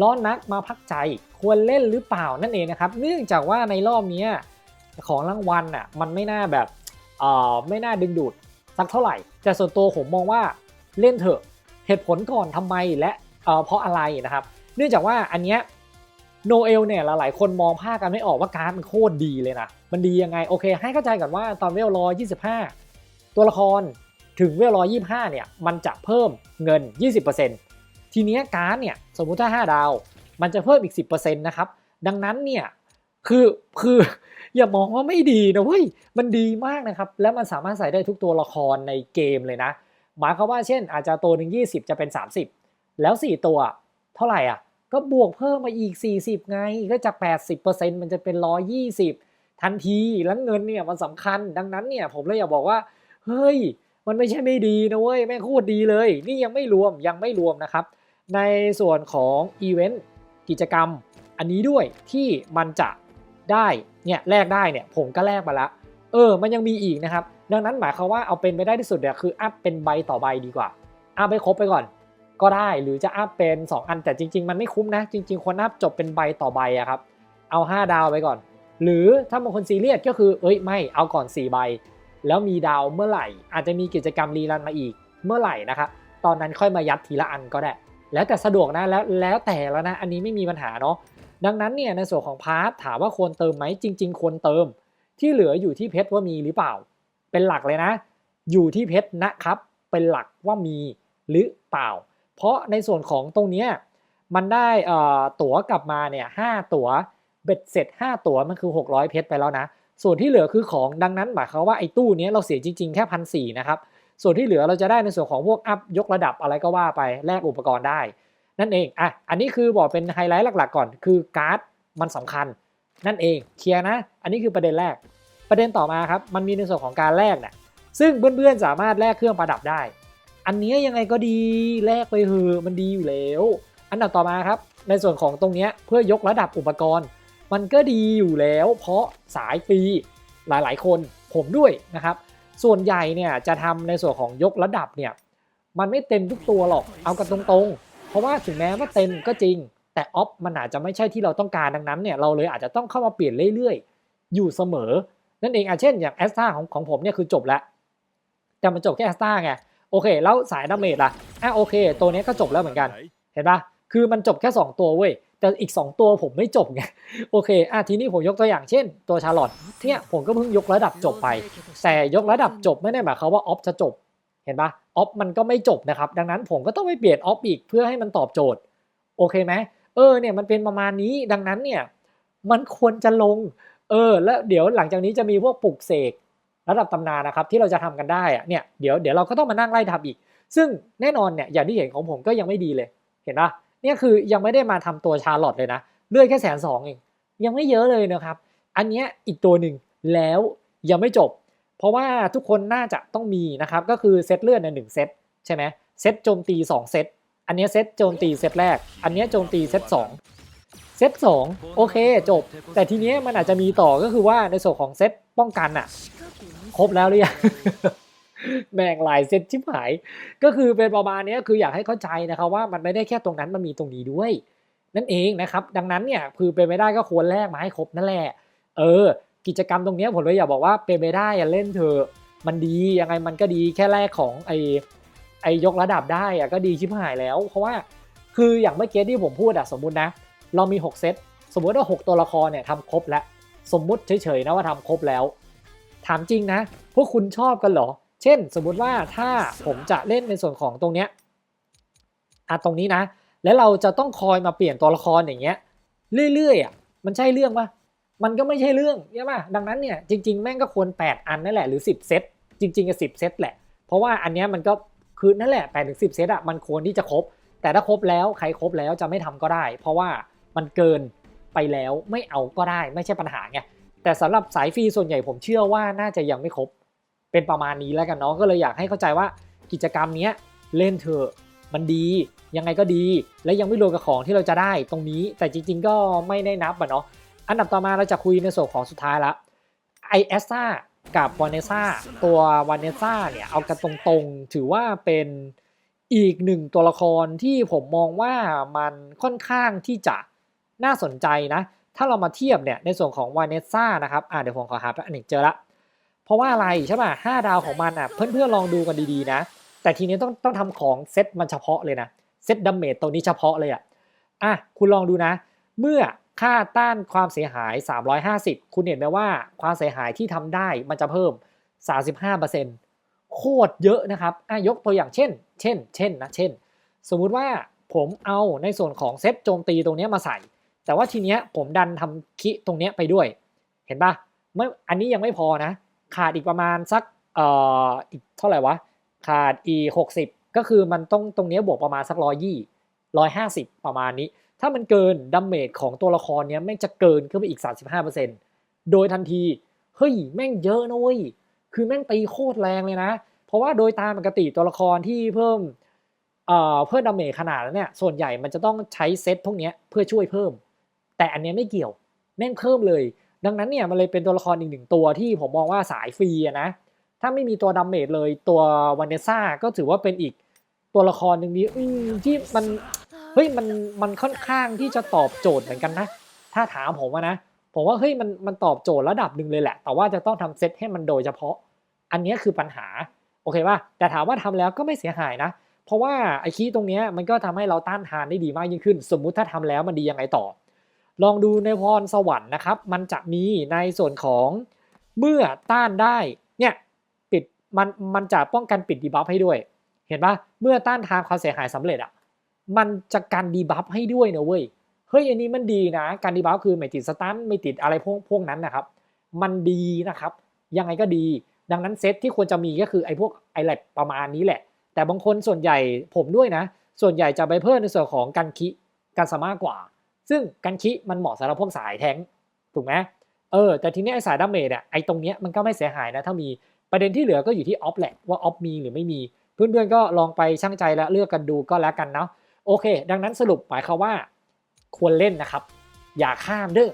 ร้อนนักมาพักใจควรเล่นหรือเปล่านั่นเองนะครับ เนื่องจากว่าในรอบนี้ของรางวัลอะมันไม่น่าแบบเอ่อไม่น่าดึงดูดสักเท่าไหร่ แต่ส่วนตัวผมมองว่าเล่นเถอะเหตุผลก่อนทำไมและเอ่อเพราะอะไรนะครับ เนื่องจากว่าอันเนี้ยโนเอลเนี่ยหลายๆคนมองภาพกันไม่ออกว่าการ์ดมันโคตรดีเลยนะ มันดียังไง โอเค ให้เข้าใจก่อนว่าตอนเวลรอ25ตัวละครถึงเวลรอ25เนี่ยมันจะเพิ่มเงิน 20% ทีนี้การ์ดเนี่ยสมมุติถ้า 5 ดาว มันจะเพิ่มอีก 10%นะครับ ดังนั้นเนี่ยคือคืออย่ามองว่าไม่ดีนะเว้ยมันดีมากนะครับ แล้วมันสามารถใส่ได้ทุกตัวละครในเกมเลยนะหมายความว่าเช่น อาจจะตัวหนึ่ง20 จะเป็น 30 แล้ว 4 ตัว เท่าไหร่อะ ก็บวกเพิ่มมาอีก 40 ไง ก็จาก 80%มันจะเป็น 120 ทันทีแล้วเงินเนี่ยมันสำคัญดังนั้นเนี่ยผมเลยอยากบอกว่า เฮ้ย มันไม่ใช่ไม่ดีนะเว้ยแม่งโคตรดีเลย นี่ยังไม่รวมยังไม่รวมนะครับ ในส่วนของอีเวนต์กิจกรรมอันนี้ด้วยที่มันจะได้เนี่ยแลกได้เนี่ยผมก็แลกมาละเออ มันยังมีอีกนะครับ ดังนั้นหมายความว่าเอาเป็นไปได้ที่สุดเนี่ยคืออัพเป็นใบต่อใบดีกว่าอัพไปครบไปก่อน ก็ได้หรือจะอัพเป็น 2 อันแต่จริง ๆ มันไม่คุ้มนะ จริง ๆควรอัพจบเป็นใบต่อใบอะครับ เอา 5 ดาวไปก่อน หรือถ้าบางคนซีเรียสก็คือเอ้ยไม่เอาก่อน 4 ใบ แล้วมีดาวเมื่อไหร่ อาจจะมีกิจกรรมรีรันมาอีกเมื่อไหร่นะครับตอนนั้นค่อยมายัดทีละอันก็ได้ แล้วแต่สะดวกนะแล้วแล้วแต่แล้วนะอันนี้ไม่มีปัญหาเนาะดังนั้นเนี่ยในส่วนของพาร์ทถามว่าควรเติมไหมจริง ๆ ควรเติม ที่เหลืออยู่ที่เพชรว่ามีหรือเปล่า เป็นหลักเลยนะ อยู่ที่เพชรนะครับ เป็นหลักว่ามีหรือเปล่า เพราะในส่วนของตรงนี้มันได้เอ่อตั๋วกลับมาเนี่ยห้าตั๋วเบ็ดเสร็จ 5 ตั๋วมันคือ 600 เพชรไปแล้วนะ ส่วนที่เหลือคือของดังนั้นหมายความว่าไอ้ตู้นี้เราเสียจริง ๆ แค่พันสี่นะครับ ส่วนที่เหลือเราจะได้ในส่วนของพวกอัพยกระดับอะไรก็ว่าไปแลกอุปกรณ์ได้ นั่นเองอะอันนี้คือบอกเป็นไฮไลท์หลักๆ ก่อน คือการ์ดมันสำคัญ นั่นเองเคลียร์นะ อันนี้คือประเด็นแรก ประเด็นต่อมาครับมันมีในส่วนของการแลกเนี่ยซึ่งเพื่อนๆสามารถแลกเครื่องประดับได้ อันนี้ยังไงก็ดีแลกไปเถอะมันดีอยู่แล้วอันดับต่อมาครับในส่วนของตรงนี้เพื่อยกระดับอุปกรณ์ มันก็ดีอยู่แล้ว เพราะสายฟรีหลายๆ คนผมด้วยนะครับ ส่วนใหญ่เนี่ยจะทำในส่วนของยกระดับเนี่ยมันไม่เต็มทุกตัวหรอกเอากันตรงๆ เพราะว่าถึงแม้ว่าเต็มก็จริง แต่ออฟมันอาจจะไม่ใช่ที่เราต้องการดังนั้นเนี่ยเราเลยอาจจะต้องเข้ามาเปลี่ยนเรื่อยๆ อยู่เสมอ นั่นเองอะเช่นอย่างแอสตาของของผมเนี่ยคือจบแล้วแต่มันจบแค่แอสตาไงโอเค แล้วสายดาเมจล่ะอะโอเค ตัวนี้ก็จบแล้วเหมือนกันเห็นปะคือมันจบแค่ 2 ตัวเว้ย แต่อีก 2 ตัวผมไม่จบไงโอเคอะทีนี้ผมยกตัวอย่างเช่น ตัวชาร์ลอตเนี่ยผมก็เพิ่งยกระดับจบไป แต่ยกระดับจบไม่ได้หมายความว่าออฟจะจบ เห็นปะออฟมันก็ไม่จบนะครับ ดังนั้นผมก็ต้องไปเปลี่ยนออฟอีกเพื่อให้มันตอบโจทย์ โอเคไหมเออเนี่ยมันเป็นประมาณนี้ดังนั้นเนี่ยมันควรจะลงเออแล้วเดี๋ยวหลังจากนี้จะมีพวกปลุกเสกระดับตำนานนะครับที่เราจะทำกันได้อะเนี่ยเดี๋ยวเดี๋ยวเราก็ต้องมานั่งไล่ทำอีก ซึ่งแน่นอนเนี่ยอย่างที่เห็นของผมก็ยังไม่ดีเลยเห็นปะ เนี่ยคือยังไม่ได้มาทำตัวชาร์ลอตเลยนะเลื่อนแค่แสนสองเองยังไม่เยอะเลยนะครับ อันนี้อีกตัวหนึ่งแล้วยังไม่จบ เพราะว่าทุกคนน่าจะต้องมีนะครับก็คือเซตเลื่อนในหนึ่งเซตใช่ไหมเซตโจมตี 2 เซตอันนี้เซตโจมตีเซตแรก อันนี้โจมตีเซตสองเซตสองโอเคจบ แต่ทีนี้มันอาจจะมีต่อก็คือว่าในส่วนของเซตป้องกันอะครบแล้วหรือยัง แม่งหลายเซตชิบหาย ก็คือเป็นประมาณนี้คืออยากให้เข้าใจนะครับว่ามันไม่ได้แค่ตรงนั้นมันมีตรงนี้ด้วย นั่นเองนะครับ ดังนั้นเนี่ยคือเป็นไปได้ก็ควรแลกมาให้ครบนั่นแหละ เออ กิจกรรมตรงนี้ผมเลยอยากบอกว่าเป็นไปได้อย่าเล่นเถอะมันดียังไงมันก็ดีแค่แรกของไอไอยกระดับได้อะก็ดีชิบหายแล้ว เพราะว่าคืออย่างเมื่อกี้ที่ผมพูดอะสมมุตินะ เรามี 6 เซตสมมุติว่า 6 ตัวละครเนี่ยทำครบแล้ว สมมุติเฉยๆนะว่าทำครบแล้ว ถามจริงนะ พวกคุณชอบกันเหรอ เช่นสมมุติว่าถ้าผมจะเล่นในส่วนของตรงเนี้ยอะตรงนี้นะ แล้วเราจะต้องคอยมาเปลี่ยนตัวละครอย่างเงี้ยเรื่อยๆอะมันใช่เรื่องปะมันก็ไม่ใช่เรื่องใช่ปะดังนั้นเนี่ยจริง ๆ แม่งก็ควร 8 อันนั่นแหละหรือ 10 เซตจริงๆก็10เซตแหละ เพราะว่าอันเนี้ยมันก็คือนั่นแหละ8ถึง10เซตอะมันควรที่จะครบ แต่ถ้าครบแล้วใครครบแล้วจะไม่ทำก็ได้ เพราะว่ามันเกินไปแล้วไม่เอาก็ได้ไม่ใช่ปัญหาไงแต่สำหรับสายฟรีส่วนใหญ่ผมเชื่อว่าน่าจะยังไม่ครบ เป็นประมาณนี้แล้วกันเนาะก็เลยอยากให้เข้าใจว่ากิจกรรมนี้เล่นเถอะมันดี ยังไงก็ดี และยังไม่รวมกับของที่เราจะได้ตรงนี้ แต่จริง ๆ ก็ไม่ได้นับอะเนาะอันดับต่อมาเราจะคุยในส่วนของสุดท้ายละไอเอสซากับวานเนซ่าตัววานเนซ่าเนี่ยเอากันตรงๆ ถือว่าเป็นอีกหนึ่งตัวละครที่ผมมองว่ามันค่อนข้างที่จะน่าสนใจนะ ถ้าเรามาเทียบเนี่ยในส่วนของวานเนสซ่านะครับอ่าเดี๋ยวผมขอหาแป๊บนึงเจอละ ราะว่าอะไรใช่ป่ะห้าดาวของมันอะเพื่อนๆลองดูกันดีๆนะ แต่ทีนี้ต้องต้องทำของเซตมันเฉพาะเลยนะเซตดัมเมจตัวนี้เฉพาะเลยอะอะคุณลองดูนะ เมื่อค่าต้านความเสียหาย 350 คุณเห็นไหมว่าความเสียหายที่ทำได้มันจะเพิ่ม 35%โคตรเยอะนะครับอะยกตัวอย่างเช่น เช่น เช่นนะเช่น สมมุติว่าผมเอาในส่วนของเซตโจมตีตรงนี้มาใส่ แต่ว่าทีเนี้ยผมดันทำคิตรงเนี้ยไปด้วย เห็นปะไม่อันนี้ยังไม่พอนะ ขาดอีกประมาณสักเอ่ออีกเท่าไหร่วะ ขาดอีหกสิบก็คือมันต้องตรงเนี้ยบวกประมาณสักร้อยยี่ร้อยห้าสิบประมาณนี้ ถ้ามันเกินดัมเมจของตัวละครเนี้ยแม่งจะเกินขึ้นไปอีก35%โดยทันทีเฮ้ยแม่งเยอะนะเว้ยคือแม่งตีโคตรแรงเลยนะ เพราะว่าโดยตามปกติตัวละครที่เพิ่มเอ่อเพิ่มดาเมจขนาดนั้นเนี่ยส่วนใหญ่มันจะต้องใช้เซตพวกเนี้ยเพื่อช่วยเพิ่ม แต่อันเนี้ยไม่เกี่ยวแม่งเพิ่มเลย ดังนั้นเนี่ยมันเลยเป็นตัวละครอีกหนึ่งตัวที่ผมมองว่าสายฟรีอะนะ ถ้าไม่มีตัวดาเมจเลยตัววานเนซ่าก็ถือว่าเป็นอีกตัวละครหนึ่งที่มที่มันเฮ้ยมันมันค่อนข้างที่จะตอบโจทย์เหมือนกันนะ ถ้าถามผมนะ ผมว่าเฮ้ยมันมันตอบโจทย์ระดับหนึ่งเลยแหละ แต่ว่าจะต้องทำเซตให้มันโดยเฉพาะ อันนี้คือปัญหาโอเคป่ะแต่ถามว่าทำแล้วก็ไม่เสียหายนะ เพราะว่าไอคีตรงนี้มันก็ทำให้เราต้านทานได้ดีมากยิ่งขึ้น สมมุติถ้าทำแล้วมันดียังไงต่อ ลองดูในพรสวรรค์นะครับ มันจะมีในส่วนของเมื่อต้านได้เนี่ยปิดมันมันจะป้องกันปิดดีบัฟให้ด้วย เห็นปะเมื่อต้านทานความเสียหายสำเร็จอะมันจะกันดีบัฟให้ด้วยนะเว้ยเฮ้ยอันนี้มันดีนะ การดีบัฟคือไม่ติดสตันไม่ติดอะไรพวกพวกนั้นนะครับ มันดีนะครับยังไงก็ดี ดังนั้นเซตที่ควรจะมีก็คือไอ้พวกไอแลกประมาณนี้แหละ แต่บางคนส่วนใหญ่ผมด้วยนะ ส่วนใหญ่จะไปเพิ่มในส่วนของกันคิกันสมากกว่า ซึ่งกันคิมันเหมาะสำหรับพวกสายแทงถูกไหมเออแต่ทีนี้ไอสายดาเมจอะไอตรงเนี้ยมันก็ไม่เสียหายนะถ้ามีประเด็นที่เหลือก็อยู่ที่ออฟแหละว่าออฟมีหรือไม่มี เพื่อนๆก็ลองไปช่างใจและเลือกกันดูก็แล้วกันเนาะโอเค ดังนั้นสรุปหมายความว่าควรเล่นนะครับ อย่าข้ามเด้อ